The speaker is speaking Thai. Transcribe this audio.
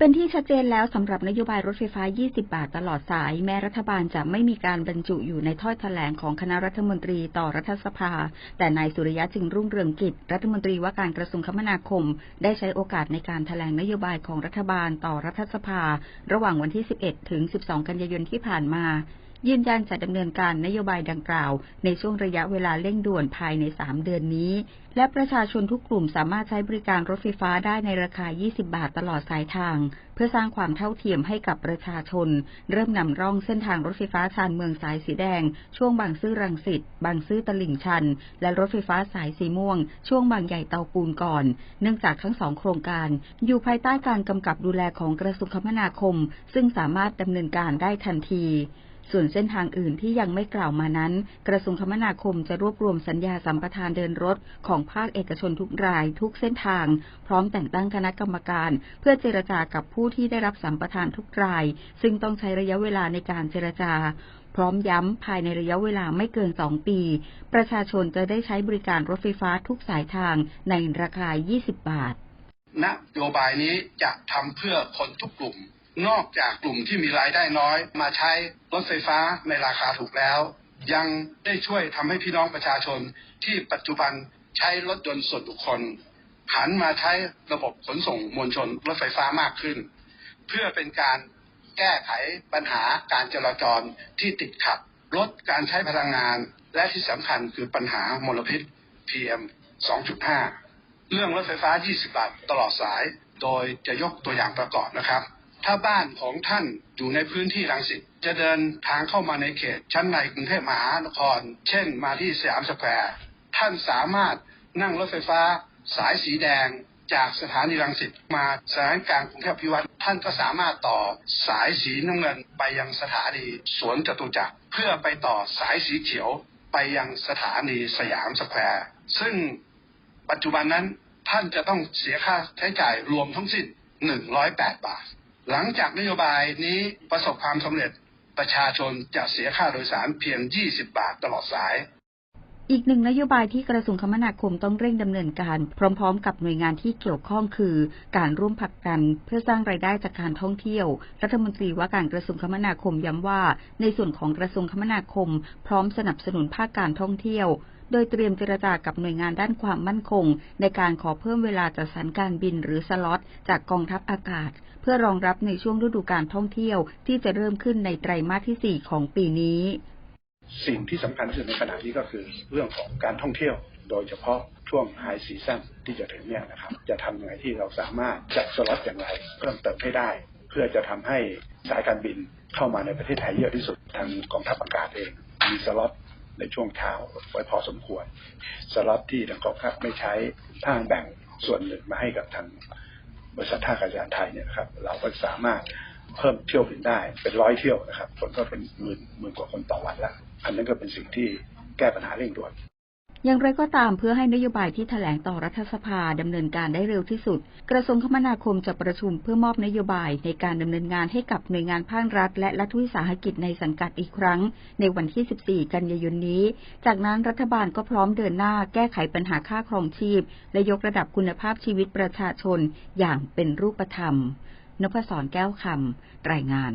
เป็นที่ชัดเจนแล้วสำหรับนโยบายรถไฟฟ้า 20 บาทตลอดสาย แม้รัฐบาลจะไม่มีการบรรจุอยู่ในถ้อยแถลงของคณะรัฐมนตรีต่อรัฐสภา แต่นายสุริยะจึงรุ่งเรืองกิจ รัฐมนตรีว่าการกระทรวงคมนาคม ได้ใช้โอกาสในการแถลงนโยบายของรัฐบาลต่อรัฐสภา ระหว่างวันที่ 11 ถึง 12 กันยายนที่ผ่านมา ยืนยันจะดำเนินการนโยบายดังกล่าว ในช่วงระยะเวลาเร่งด่วนภายใน 3 เดือนนี้ และประชาชนทุกกลุ่มสามารถใช้บริการรถไฟฟ้าได้ในราคา 20 บาทตลอดสายทาง เพื่อสร้างความเท่าเทียมให้กับประชาชน เริ่มนำร่องเส้นทางรถไฟฟ้าชานเมืองสายสีแดง ช่วงบางซื่อรังสิตบางซื่อตลิ่งชัน และรถไฟฟ้าสายสีม่วง ช่วงบางใหญ่เตาปูนก่อน เนื่องจากทั้งสองโครงการอยู่ภายใต้การกำกับดูแลของกระทรวงคมนาคม ซึ่งสามารถดำเนินการได้ทันที ส่วนเส้นทางอื่นที่ยังไม่กล่าวมานั้น กระทรวงคมนาคมจะรวบรวมสัญญาสัมปทานเดินรถของภาคเอกชนทุกรายทุกเส้นทาง พร้อมแต่งตั้งคณะกรรมการ เพื่อเจรจากับผู้ที่ได้รับสัมปทานทุกราย ซึ่งต้องใช้ระยะเวลาในการเจรจาพร้อมย้ำภายในระยะเวลาไม่เกิน 2 ปี ประชาชนจะได้ใช้บริการรถไฟฟ้าทุกสายทางในราคา 20 บาท นโยบายนี้จะทำเพื่อคนทุกกลุ่ม นอกจากกลุ่มที่มีรายได้น้อย มาใช้รถไฟฟ้าในราคาถูกแล้ว ยังได้ช่วยทำให้พี่น้องประชาชน ที่ปัจจุบันใช้รถยนต์ส่วนบุคคลหันมาใช้ระบบขนส่งมวลชนรถไฟฟ้ามากขึ้น เพื่อเป็นการแก้ไขปัญหาการจราจรที่ติดขัดลดการใช้พลังงาน และที่สำคัญคือปัญหามลพิษ PM 2.5 เรื่องรถไฟฟ้า 20 บาทตลอดสาย โดยจะยกตัวอย่างประกอบนะครับ ถ้าบ้านของท่านอยู่ในพื้นที่รังสิตจะเดินทางเข้ามาในเขต ชั้นในกรุงเทพมหานคร เช่นมาที่สยามสแควร์ท่านสามารถนั่งรถไฟฟ้า สายสีแดงจากสถานีรังสิตมาสถานกลางกรุงเทพพิวัตรท่านก็สามารถต่อสายสีน้ำเงินไปยังสถานีสวนจตุจักรเพื่อไปต่อสายสีเขียวไปยังสถานีสยามสแควร์ซึ่งปัจจุบันนั้นท่านจะต้องเสียค่าใช้จ่ายรวมทั้งสิ้น 108 บาท หลังจากนโยบายนี้ประสบความสำเร็จประชาชนจะเสียค่าโดยสารเพียง 20 บาทตลอดสายอีกหนึ่งนโยบายที่กระทรวงคมนาคมต้องเร่งดำเนินการ พร้อม ๆ กับหน่วยงานที่เกี่ยวข้องคือ การร่วมผลักดันเพื่อสร้างรายได้จากการท่องเที่ยว รัฐมนตรีว่าการกระทรวงคมนาคมย้ำว่า ในส่วนของกระทรวงคมนาคม พร้อมสนับสนุนภาคการท่องเที่ยว โดยเตรียมเจรจากับหน่วยงานด้านความมั่นคง ในการขอเพิ่มเวลาจัดสรรการบินหรือสล็อตจากกองทัพอากาศ เพื่อรองรับในช่วงฤดูการท่องเที่ยว ที่จะเริ่มขึ้นในไตรมาสที่ 4 ของปีนี้ สิ่งที่สำคัญที่สุดในขณะนี้ก็คือ เรื่องของการท่องเที่ยว โดยเฉพาะช่วงไฮซีซั่นที่จะถึงเนี่ยนะครับ จะทำยังไงที่เราสามารถจัดสล็อตอย่างไร เพิ่มเติมให้ได้ เพื่อจะทำให้สายการบินเข้ามาในประเทศไทยเยอะที่สุดทางกองทัพอากาศเองมีสล็อต ในช่วงเช้าไว้พอสมควรสล็อตที่ทางกองทัพไม่ใช้ท่างแบ่งส่วนหนึ่งมาให้กับทางบริษัทท่าอากาศยานไทยเนี่ยครับ เราก็สามารถเพิ่มเที่ยวบินได้เป็นร้อยเที่ยวนะครับ คนก็เป็นหมื่นหมื่นกว่าคนต่อวันละอันนั้นก็เป็นสิ่งที่แก้ปัญหาเร่งด่วน อย่างไรก็ตามเพื่อให้นโยบายที่แถลงต่อรัฐสภาดำเนินการได้เร็วที่สุด กระทรวงคมนาคมจะประชุมเพื่อมอบนโยบายในการดำเนินงานให้กับหน่วยงานภาครัฐ และรัฐวิสาหกิจในสังกัดอีกครั้ง ในวันที่ 14 กันยายนนี้ จากนั้นรัฐบาลก็พร้อมเดินหน้าแก้ไขปัญหาค่าครองชีพ และยกระดับคุณภาพชีวิตประชาชนอย่างเป็นรูปธรรมนพศรแก้วคำรายงาน